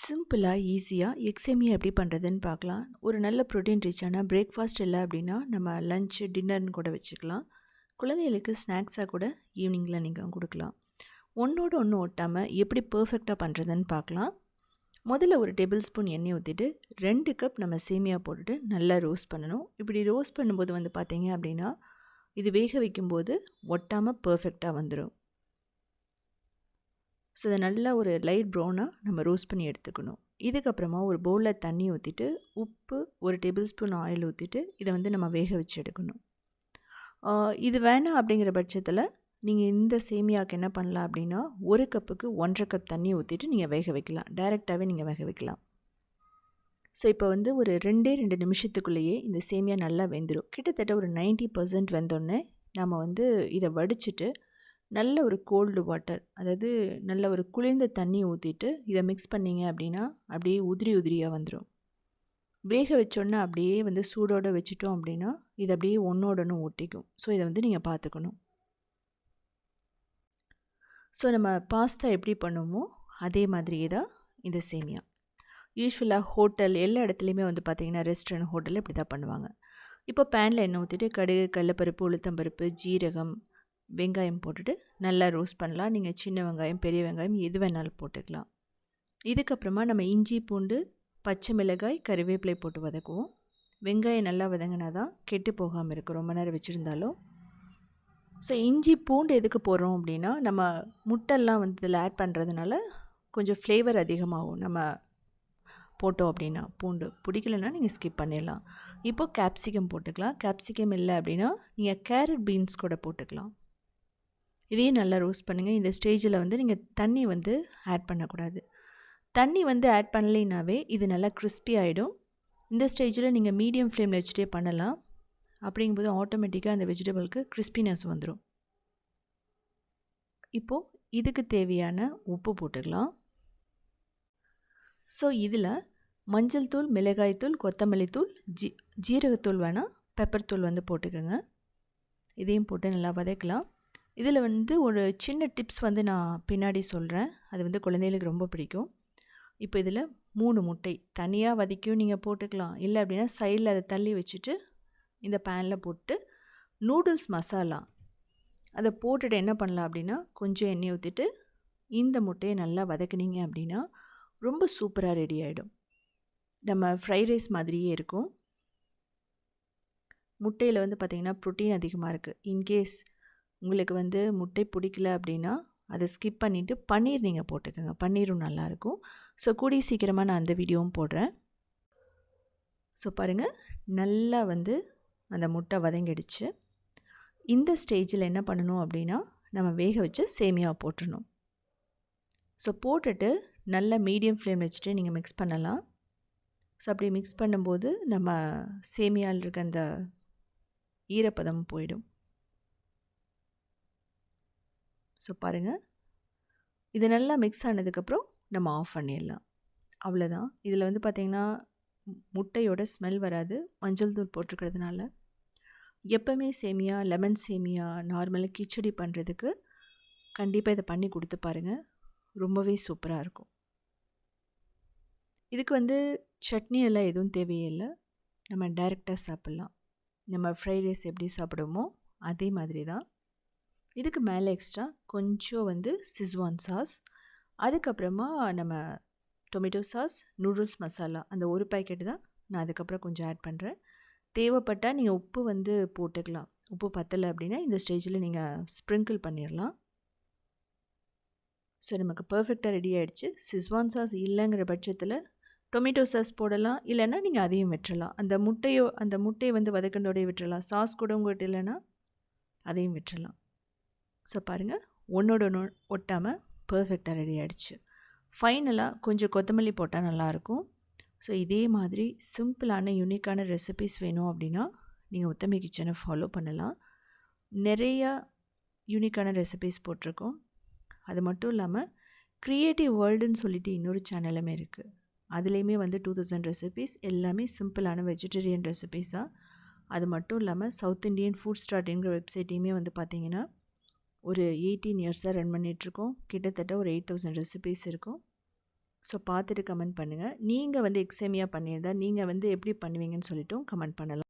சிம்பிளாக ஈஸியாக எக் சேமியா எப்படி பண்ணுறதுன்னு பார்க்கலாம். ஒரு நல்ல ப்ரோட்டீன் ரிச்சான பிரேக்ஃபாஸ்ட் இல்லை அப்படின்னா நம்ம லஞ்சு டின்னர்னு கூட வச்சுக்கலாம். குழந்தைகளுக்கு ஸ்நாக்ஸாக கூட ஈவினிங்கில் நீங்கள் கொடுக்கலாம். ஒன்றோடு ஒன்று ஒட்டாமல் எப்படி பர்ஃபெக்டாக பண்ணுறதுன்னு பார்க்கலாம். முதல்ல ஒரு டேபிள் ஸ்பூன் எண்ணெய் ஊற்றிட்டு ரெண்டு கப் நம்ம சேமியா போட்டுட்டு நல்லா ரோஸ்ட் பண்ணணும். இப்படி ரோஸ்ட் பண்ணும்போது வந்து பார்த்தீங்க அப்படின்னா இது வேக வைக்கும்போது ஒட்டாமல் பர்ஃபெக்டாக வந்துடும் ஸோ இதை நல்லா ஒரு லைட் ப்ரௌனாக நம்ம ரோஸ்ட் பண்ணி எடுத்துக்கணும். இதுக்கப்புறமா ஒரு பவுலில் தண்ணி ஊற்றிட்டு உப்பு ஒரு டேபிள் ஸ்பூன் ஆயில் ஊற்றிட்டு இதை வந்து நம்ம வேக வச்சு எடுக்கணும். இது வேணாம் அப்படிங்கிற பட்சத்தில் நீங்கள் இந்த சேமியாவுக்கு என்ன பண்ணலாம் அப்படின்னா ஒரு கப்புக்கு ஒன்றரை கப் தண்ணி ஊற்றிட்டு நீங்கள் வேக வைக்கலாம். டைரெக்டாகவே நீங்கள் வேக வைக்கலாம். ஸோ இப்போ வந்து ஒரு ரெண்டே ரெண்டு நிமிஷத்துக்குள்ளேயே இந்த சேமியா நல்லா வெந்துடும் கிட்டத்தட்ட ஒரு நைன்ட்டி பர்சன்ட் வெந்தோடனே நம்ம வந்து இதை வடிச்சிட்டு நல்ல ஒரு கோல்டு வாட்டர் அதாவது நல்ல ஒரு குளிர்ந்த தண்ணி ஊற்றிட்டு இதை மிக்ஸ் பண்ணிங்க அப்படின்னா அப்படியே உதிரி உதிரியாக வந்துடும் வேக வச்சோன்னே அப்படியே வந்து சூடோடு வச்சுட்டோம் அப்படின்னா இது அப்படியே ஒன்றோட ஒட்டிக்கும். ஸோ இதை வந்து நீங்கள் பார்த்துக்கணும் ஸோ நம்ம பாஸ்தா எப்படி பண்ணுவோமோ அதே மாதிரியே தான் இந்த சேமியா. யூஸ்வலாக ஹோட்டல் எல்லா இடத்துலையுமே வந்து பார்த்திங்கன்னா ரெஸ்டாரண்ட் ஹோட்டலில் இப்படி தான் பண்ணுவாங்க. இப்போ பேனில் எண்ணெய் ஊற்றிட்டு கடுகு கடலப்பருப்பு உளுத்தம்பருப்பு ஜீரகம் வெங்காயம் போட்டுட்டு நல்லா ரோஸ்ட் பண்ணலாம். நீங்கள் சின்ன வெங்காயம் பெரிய வெங்காயம் எது வேணாலும் போட்டுக்கலாம். இதுக்கப்புறமா நம்ம இஞ்சி பூண்டு பச்சை மிளகாய் கறிவேப்பிலை போட்டு வதக்குவோம். வெங்காயம் நல்லா வதங்கினா தான் கெட்டு போகாமல் இருக்கும். ரொம்ப நேரம் வச்சுருந்தாலும். ஸோ இஞ்சி பூண்டு எதுக்கு போடுறோம் அப்படின்னா நம்ம முட்டெல்லாம் வந்து இதில் ஆட் பண்ணுறதுனால கொஞ்சம் ஃப்ளேவர் அதிகமாகும். நம்ம போட்டோம் அப்படின்னா பூண்டு பிடிக்கலன்னா நீங்கள் ஸ்கிப் பண்ணிடலாம். இப்போது கேப்சிகம் போட்டுக்கலாம். கேப்சிகம் இல்லை அப்படின்னா நீங்கள் கேரட் பீன்ஸ் கூட போட்டுக்கலாம். இதையும் நல்லா ரோஸ்ட் பண்ணுங்கள் இந்த ஸ்டேஜில் வந்து நீங்கள் தண்ணி வந்து ஆட் பண்ணக்கூடாது. தண்ணி வந்து ஆட் பண்ணலைனாவே இது நல்லா கிறிஸ்பி ஆகிடும் இந்த ஸ்டேஜில் நீங்கள் மீடியம் ஃப்ளேமில் வச்சுட்டே பண்ணலாம். அப்படிங்கும்போது ஆட்டோமேட்டிக்காக அந்த வெஜிடபிளுக்கு கிறிஸ்பினஸ் வந்துடும் இப்போது இதுக்கு தேவையான உப்பு போட்டுக்கலாம். ஸோ இதில் மஞ்சள் தூள் மிளகாய் தூள் கொத்தமல்லி தூள் ஜீ ஜீரகத்தூள் வேணால் பெப்பர் தூள் வந்து போட்டுக்கோங்க. இதையும் போட்டு நல்லா வதக்கலாம். இதில் வந்து ஒரு சின்ன டிப்ஸ் வந்து நான் பின்னாடி சொல்கிறேன். அது வந்து குழந்தைகளுக்கு ரொம்ப பிடிக்கும். இப்போ இதில் மூணு முட்டை தனியாக வதக்கியும் நீங்கள் போட்டுக்கலாம். இல்லை அப்படின்னா சைடில் அதை தள்ளி வச்சுட்டு இந்த பேனில் போட்டு நூடுல்ஸ் மசாலா அதை போட்டுட்டு என்ன பண்ணலாம் அப்படின்னா கொஞ்சம் எண்ணெய் ஊற்றிட்டு இந்த முட்டையை நல்லா வதக்குனீங்க அப்படின்னா ரொம்ப சூப்பராக ரெடி ஆகிடும். நம்ம ஃப்ரைட் ரைஸ் மாதிரியே இருக்கும். முட்டையில் வந்து பார்த்திங்கன்னா ப்ரோட்டீன் அதிகமாக இருக்குது. இன்கேஸ் உங்களுக்கு வந்து முட்டை பிடிக்கல அப்படின்னா அதை ஸ்கிப் பண்ணிவிட்டு பன்னீர் நீங்கள் போட்டுக்கோங்க. பன்னீரும் நல்லாயிருக்கும். ஸோ கூடிய சீக்கிரமாக நான் அந்த வீடியோவும் போடுறேன். ஸோ பாருங்கள் நல்லா வந்து அந்த முட்டை வதங்கிடுச்சு. இந்த ஸ்டேஜில் என்ன பண்ணணும் அப்படின்னா நம்ம வேக வச்சு சேமியா போட்டுடணும். ஸோ போட்டுட்டு நல்லா மீடியம் ஃப்ளேம் வச்சுட்டு நீங்கள் மிக்ஸ் பண்ணலாம். ஸோ அப்படி மிக்ஸ் பண்ணும்போது நம்ம சேமியாவில் இருக்க அந்த ஈரப்பதம் போயிடும். ஸோ பாருங்கள் இது நல்லா மிக்ஸ் ஆனதுக்கப்புறம் நம்ம ஆஃப் பண்ணிடலாம். அவ்வளோதான் இதில் வந்து பார்த்திங்கன்னா முட்டையோட ஸ்மெல் வராது. மஞ்சள் தூள் போட்டிருக்கிறதுனால எப்போவுமே சேமியா லெமன் சேமியா நார்மலாக கிச்சடி பண்ணுறதுக்கு கண்டிப்பாக இதை பண்ணி கொடுத்து பாருங்கள் ரொம்பவே சூப்பராக இருக்கும். இதுக்கு வந்து சட்னி எல்லாம் எதுவும் தேவையில்லை. நம்ம டைரெக்டாக சாப்பிட்லாம். நம்ம ஃப்ரைட் ரைஸ் எப்படி சாப்பிடுவோமோ அதே மாதிரி தான் இதுக்கு மேலே எக்ஸ்ட்ரா கொஞ்சம் வந்து சிஸ்வான் சாஸ் அதுக்கப்புறமா நம்ம டொமேட்டோ சாஸ் நூடுல்ஸ் மசாலா அந்த ஒரு பேக்கெட் தான் நான் அதுக்கப்புறம் கொஞ்சம் ஆட் பண்ணுறேன் தேவைப்பட்டால் நீங்கள் உப்பு வந்து போட்டுக்கலாம். உப்பு பத்தலை அப்படின்னா இந்த ஸ்டேஜில் நீங்கள் ஸ்ப்ரிங்கிள் பண்ணிடலாம் ஸோ நமக்கு பர்ஃபெக்டாக ரெடி ஆகிடுச்சு சிஸ்வான் சாஸ் இல்லைங்கிற பட்சத்தில் டொமேட்டோ சாஸ் போடலாம். இல்லைன்னா நீங்கள் அதையும் விட்டுறலாம். அந்த முட்டையோ அந்த முட்டையை வந்து வதக்கண்டோடய விட்டுறலாம். சாஸ் கூட உங்கள்கிட்ட இல்லைன்னா அதையும் விட்டுறலாம். ஸோ பாருங்கள் ஒன்றோட ஒன்று ஒட்டாமல் பர்ஃபெக்டாக ரெடி ஆகிடுச்சு ஃபைனலாக கொஞ்சம் கொத்தமல்லி போட்டால் நல்லாயிருக்கும் ஸோ இதே மாதிரி சிம்பிளான யூனிக்கான ரெசிபிஸ் வேணும் அப்படின்னா நீங்கள் உத்தமி கிச்சனை ஃபாலோ பண்ணலாம். நிறையா யூனிக்கான ரெசிபிஸ் போட்டிருக்கோம். அது மட்டும் இல்லாமல் க்ரியேட்டிவ் வேர்ல்டுன்னு சொல்லிட்டு இன்னொரு சேனலுமே இருக்குது அதுலேயுமே வந்து டூ தௌசண்ட் ரெசிபீஸ் எல்லாமே சிம்பிளான வெஜிடேரியன் ரெசிபீஸாக அது மட்டும் இல்லாமல் சவுத் இண்டியன் ஃபுட் ஸ்டார்ட்ங்கிற வெப்சைட்டையுமே வந்து பார்த்திங்கன்னா ஒரு எயிட்டீன் இயர்ஸாக ரன் பண்ணிகிட்ருக்கோம் கிட்டத்தட்ட ஒரு எயிட் தௌசண்ட் ரெசிபீஸ் இருக்கும். ஸோ பார்த்துட்டு கமெண்ட் பண்ணுங்கள் நீங்கள் வந்து எக்ஸேமியாக பண்ணியிருந்தால் நீங்கள் வந்து எப்படி பண்ணுவீங்கன்னு சொல்லிட்டும் கமெண்ட் பண்ணலாம்.